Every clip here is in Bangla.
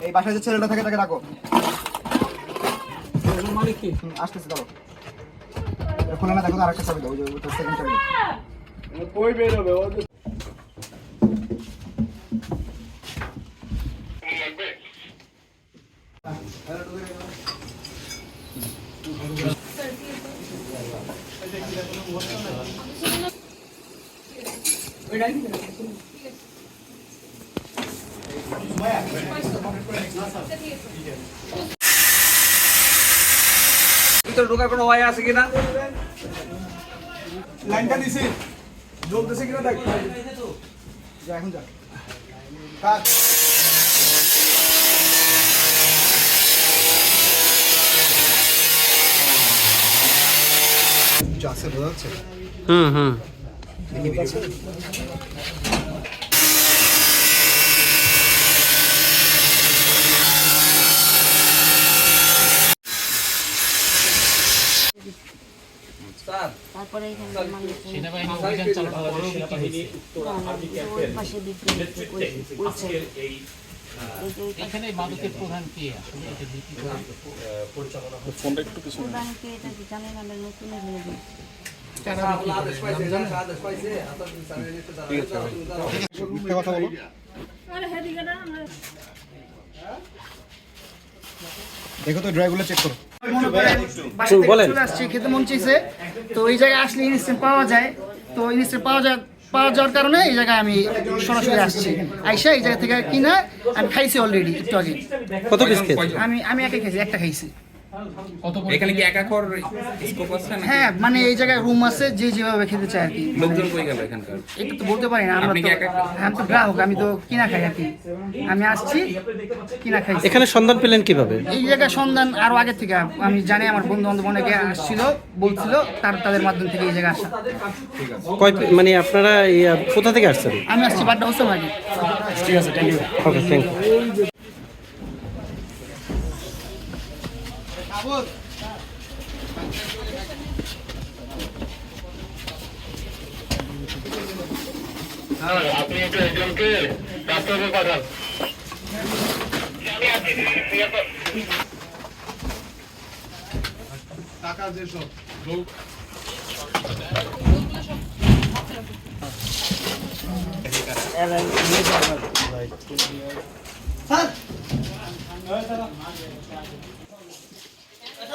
এই বাসায় যে ছেলেটা থাকে তাকে রাখো মালিক কি? আসতেছে দাও এটা না দেখো আরেকটা চাবি দাও ওই যে ওটা সেকেন্ড চাবি। কই বেরোবে? ও তো ভিতরে ঢোকার কোনো ওয়াই আছে কিনা লাইনটা দিছি জ্বলতেছে কিনা দেখ যা এখন যা কাজ যা আছে বোঝা যাচ্ছে হুম হুম তারপরে এখানে সেনাবাহিনী অভিযান ওই পাশে বিক্রি মাদকের প্রধান কে? আসলে এটা বিক্রি করে জানেন কথা বলো। দেখো তো ড্রাইগুলো চেক করো। বলেন। আসছি খেতে মন চাইছে। তো এই জায়গায় আসলে ইনস্ট্যান্ট পাওয়া যায়। তো ইনস্ট্যান্ট পাওয়া যায় পাওয়া যাওয়ার কারণে এই জায়গায় আমি সরাসরি আসছি। আইসা এই জায়গা থেকে কিনা আমি খাইছি অলরেডি একটু আগে। কত পিস খেয়েছেন? আমি আমি খাইছি একটা খাইছি। এখানে কি একা কর স্কোপ আছে হ্যাঁ মানে এই জায়গায় রুম আছে যে যেভাবে খেতে চায় আর কি। লোকজন কই গেল এখানকার? এটা তো বলতে পারি না আমরা তো খান? হ্যাঁ, আমি তো গ্রাহক আমি তো কিনা খাই আর কি। আমি আসছি কিনা খাইছি এখানে সন্ধান পেলেন কীভাবে? এই জায়গায় সন্ধান আরও আগে থেকে আমি জানি আমার বন্ধু বান্ধব অনেকে আসছিল বলছিল তার তাদের মাধ্যম থেকে এই জায়গায় আসা কয় মানে আপনারা কোথা থেকে আসছেন? আমি আসছি বাড্ডা হোসেন আগে ওকে থ্যাংক ইউ আপনি একটু একজনকে ডাক্তারকে পাঠান টাকা যেসব লোক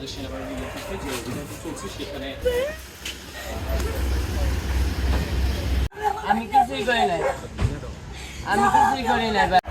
বাংলাদেশ সেনাবাহিনীর নেতৃত্বে যে অভিযানটি চলছে সেখানে আমি কিছুই করি নাই। আমি কিছুই করি নাই ভাই।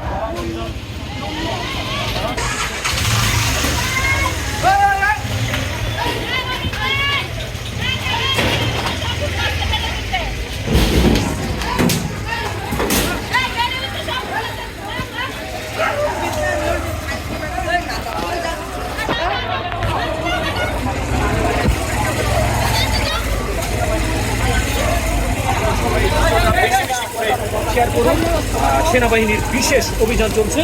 শেয়ার করুন আহ, সেনাবাহিনীর বিশেষ অভিযান চলছে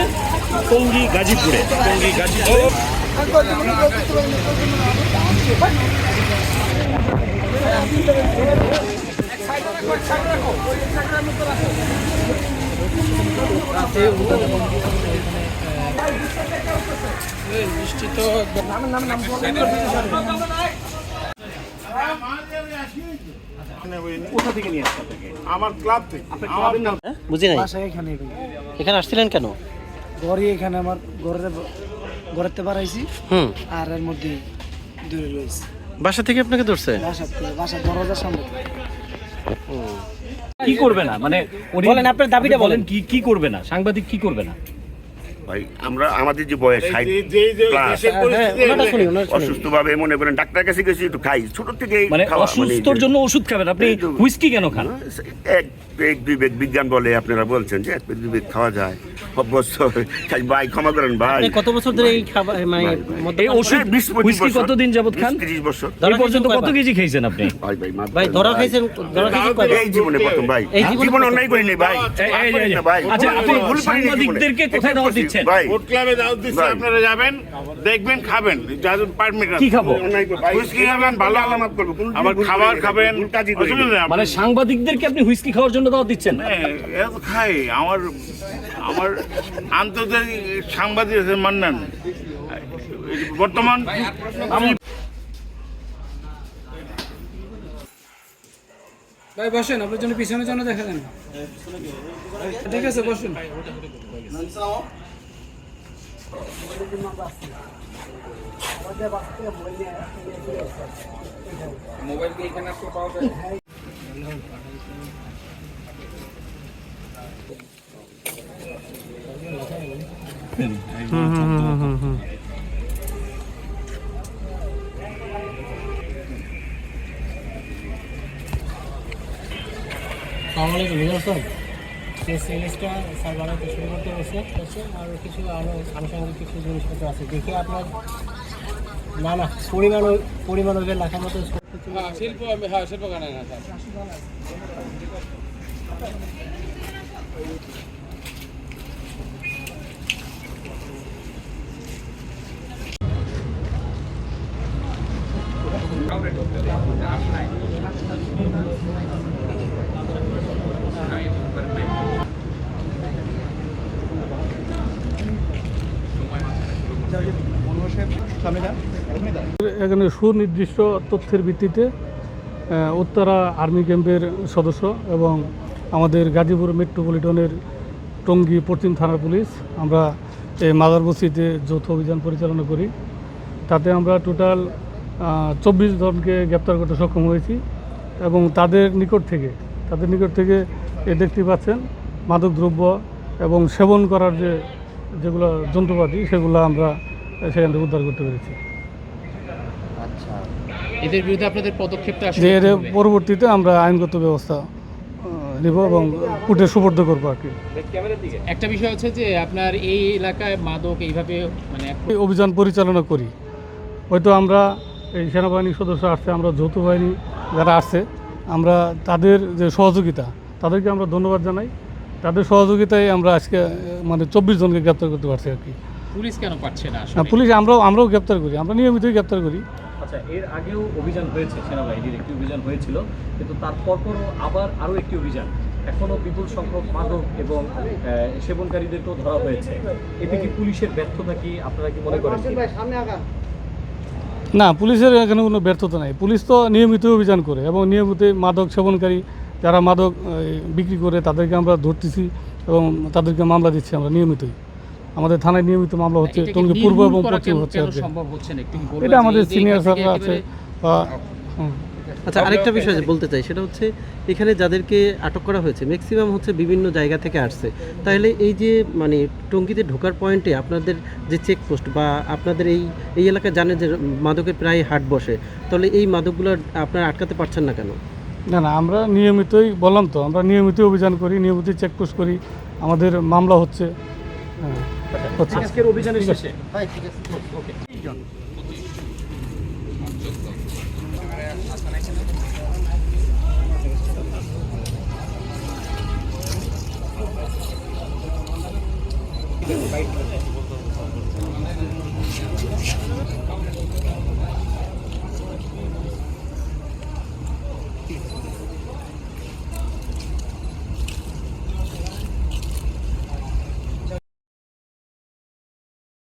টঙ্গী গাজীপুরে। টঙ্গী গাজীপুরে। কোথা থেকে নিয়ে আসছে আমার ক্লাব থেকে। আমার বুঝি নাই। বাসায় এখানে এখানে। আসছিলেন কেন? ঘরে এখানে আমার ঘরের ঘরেতে বাড়াইছি। হুম। আর এর মধ্যে দূরে রয়েছে। বাসা থেকে আপনাকে ধরছে? বাসার থেকে বাসার দরজার সামনে। কি করবে না? মানে বলেন, আপনার দাবিটা বলেন। কি কি করবে না? সাংবাদিক কি করবে না? ভাই আমরা আমাদের যে বয়স ষাট হ্যাঁ ওনাটা শুনি অসুস্থ ভাবে মনে করেন ডাক্তার কাছে গেছি একটু খাই। ছোট থেকে মানে খাওয়া, অসুস্থর জন্য ওষুধ খাবেন। আপনি হুইস্কি কেন খান? এক এক দুই বেগ বিজ্ঞান বলে আপনারা বলছেন যে এক বিবেক দুই বেগ খাওয়া যায়। অভ্যস্ত খাই ভাই ক্ষমা করেন ভাই। কত বছর ধরে এই খাবার মানে এই ওষুধ বিশ পঁচিশ হুইস্কি কতদিন যাবত খান? বিশ, তিরিশ বছর। এই পর্যন্ত কত কেজি খেয়েছেন আপনি? ভাই ভাই ভাই ধরা খাইছেন ধরা খাইছেন এই জীবনে প্রথম ভাই। এই জীবনে অন্যায় করিনি ভাই। এই, এই, এই, পারি না ভাই। আচ্ছা, আপনি ভুল। সাংবাদিকদেরকে কোথায় দাওয়াত দিচ্ছেন? ভাই। ভোট ক্লাবে দাওয়াত আপনারা যাবেন দেখবেন খাবেন। পারমিট কি খাব? অন্যায় হুইস্কি খাবেন ভালো আল্লাহ মাফ আবার খাবার খাবেন। মানে সাংবাদিকদেরকে আপনি হুইস্কি খাওয়ার জন্য দাওয়াত দিচ্ছেন? হ্যাঁ, খাই আমার আমার আন্তর্জাতিক সাংবাদিক আছে, মান্নান। বর্তমান ভাই, বসেন, আপনার জন্য পিছনের জন্য দেখা যান ঠিক আছে, বসুন। সালামালাইকুম মিজান স্যার সেই সিরিজটা স্যার বানাতে শুরু করতে হচ্ছে আর কিছু আরও আনুষঙ্গিক কিছু জিনিসপত্র আছে। দেখে আপনার না না পরিমাণ পরিমাণ ওইভাবে লেখার মতো শিল্প হ্যাঁ শিল্প গানে না স্যার এখানে সুনির্দিষ্ট তথ্যের ভিত্তিতে উত্তরা আর্মি ক্যাম্পের সদস্য এবং আমাদের গাজীপুর মেট্রোপলিটনের টঙ্গী পশ্চিম থানার পুলিশ, আমরা এই মাদার বস্তিতে যৌথ অভিযান পরিচালনা করি। তাতে আমরা টোটাল চব্বিশ জনকে গ্রেপ্তার করতে সক্ষম হয়েছি এবং তাদের নিকট থেকে তাদের নিকট থেকে এ দেখতে পাচ্ছেন মাদকদ্রব্য এবং সেবন করার যে যেগুলো যন্ত্রপাতি সেগুলো আমরা সেখান থেকে উদ্ধার করতে পেরেছি। এদের বিরুদ্ধে আপনাদের পদক্ষেপটা এর পরবর্তীতে আমরা আইনগত ব্যবস্থা নেব এবং কোর্টে সুপর্দ করব আর কি। একটা বিষয় হচ্ছে যে আপনার এই এলাকায় মাদক এইভাবে মানে অভিযান পরিচালনা করি। হয়তো আমরা এই সেনাবাহিনীর সদস্য আসছে আমরা যৌথ বাহিনী যারা আসছে আমরা তাদের যে সহযোগিতা তাদেরকে আমরা ধন্যবাদ জানাই। তাদের সহযোগিতায় আমরা আজকে মানে চব্বিশ জনকে গ্রেপ্তার করতে পারছি আর কি। পুলিশ কেন পাচ্ছে না পুলিশ আমরাও আমরাও গ্রেপ্তার করি আমরা নিয়মিতই গ্রেপ্তার করি। আচ্ছা এর আগেও অভিযান হয়েছে সেনাবাহিনীর একটি অভিযান হয়েছিল কিন্তু তার পরপরও আবার আরও একটি অভিযান। এখনও বিপুল সংখ্যক মাদক এবং সেবনকারীদেরকেও ধরা হয়েছে। এতে কি পুলিশের ব্যর্থতা কি আপনারা কি মনে করেন? না পুলিশের এখানে কোনো ব্যর্থতা নাই। পুলিশ তো নিয়মিত অভিযান করে এবং নিয়মিত মাদক সেবনকারী যারা মাদক বিক্রি করে তাদেরকে আমরা ধরতেছি এবং তাদেরকে মামলা দিচ্ছি আমরা নিয়মিতই। আমাদের থানায় নিয়মিত মামলা হচ্ছে টঙ্গী পূর্ব এবং পশ্চিম হচ্ছে এটা আমাদের সিনিয়র সরকার আছে বা হুম। আচ্ছা আরেকটা বিষয় যে বলতে চাই সেটা হচ্ছে এখানে যাদেরকে আটক করা হয়েছে ম্যাক্সিমাম হচ্ছে বিভিন্ন জায়গা থেকে আসছে। তাহলে এই যে মানে টঙ্গিতে ঢোকার পয়েন্টে আপনাদের যে চেকপোস্ট বা আপনাদের এই এই এলাকায় জানেন যে মাদকের প্রায় হাট বসে তাহলে এই মাদকগুলো আপনারা আটকাতে পারছেন না কেন? না না আমরা নিয়মিতই বললাম তো আমরা নিয়মিত অভিযান করি নিয়মিত চেকপোস্ট করি আমাদের মামলা হচ্ছে হ্যাঁ, হচ্ছে। আজকের অভিযানের শেষে? ঠিক আছে বাইক